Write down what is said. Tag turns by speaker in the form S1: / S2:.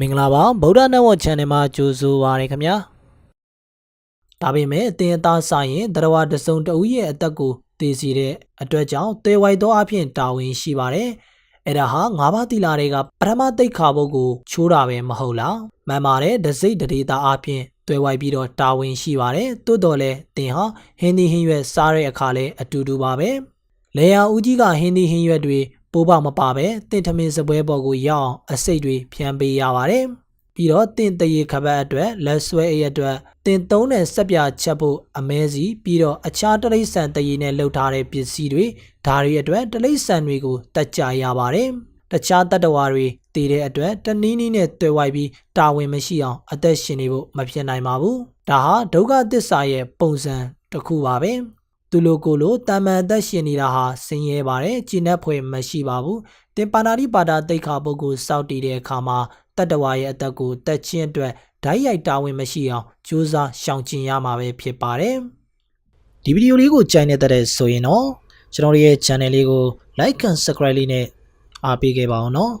S1: မင်္ဂလာပါဗုဒ္ဓနတ်ဝတ် channel မှာကြိုဆိုပါရခင်ဗျာဒါပေမဲ့အတင်အသားဆိုင်ရင်တရားတစုံတဦးရဲ့အသက်ကိုသိစီတဲ့အတွက်ကြောင့်သေဝိုက်သောအဖြစ်တာဝန်ရှိပါတယ်အဲ့ဒါဟာငါးပါးတိလာတွေကပထမသိက္ခာပုဒ်ကိုချိုးတာပဲမဟုတ်လားမှန်ပါတယ်ဒစိတ်တရေတာအဖြစ်သွဲဝိုက်ပြီးတော့တာဝန်ရှိပါတယ်တိုးတော်လဲတင်ဟာဟင်းဒီဟင်းရွက်စားတဲ့အခါလဲအတူတူပါပဲလေယာဦးကြီးကဟင်းဒီဟင်းရွက်တွေ ပိုးပေါက်မပါပဲတင့်ထမင်းစပွဲပေါ်ကိုရောက်အောင်အစိတ်တွေဖြန်းပေးရပါတယ်ပြီးတော့တင့်တရေခပတ်အတွက်လက်ဆွဲအိတ်အတွက်တင်သုံးတဲ့စက်ပြချက်ဖို့အမဲစီပြီးတော့အခြားတရိษံတရေနဲ့လှုပ်ထားတဲ့ပစ္စည်းတွေဒါတွေအတွက်တရိษံတွေကိုတက်ကြရပါတယ်တခြားတတ္တဝါတွေတည်တဲ့အတွက်တနည်းနည်းနဲ့တွေ့ဝိုက်ပြီးတာဝန်မရှိအောင်အသက်ရှင်နေဖို့မဖြစ်နိုင်ပါဘူးဒါဟာဒုက္ခသစ္စာရဲ့ပုံစံတစ်ခုပါပဲ သူလိုကိုလိုတာမန်အသက်ရှင်နေတာဟာဆင်းရဲပါတယ်ကျင့်납ဖွယ်မရှိပါဘူးတင်ပါဏာတိပါဒတိတ်ခါပုဂ္ဂိုလ်စောက်တည်တဲ့အခါမှာတတ္တဝါရဲ့အသက်ကိုတက်ချင်းအတွက်ဓာတ်ရိုက်တာဝန်မရှိအောင်ကြိုးစားရှောင်ကျဉ်ရမှာပဲဖြစ်ပါတယ်ဒီဗီဒီယိုလေးကိုကြိုက်နေတဲ့ဆိုရင်တော့ကျွန်တော်တို့ရဲ့ channel လေးကို like and subscribe လေးနဲ့အားပေးခဲ့ပါအောင်နော်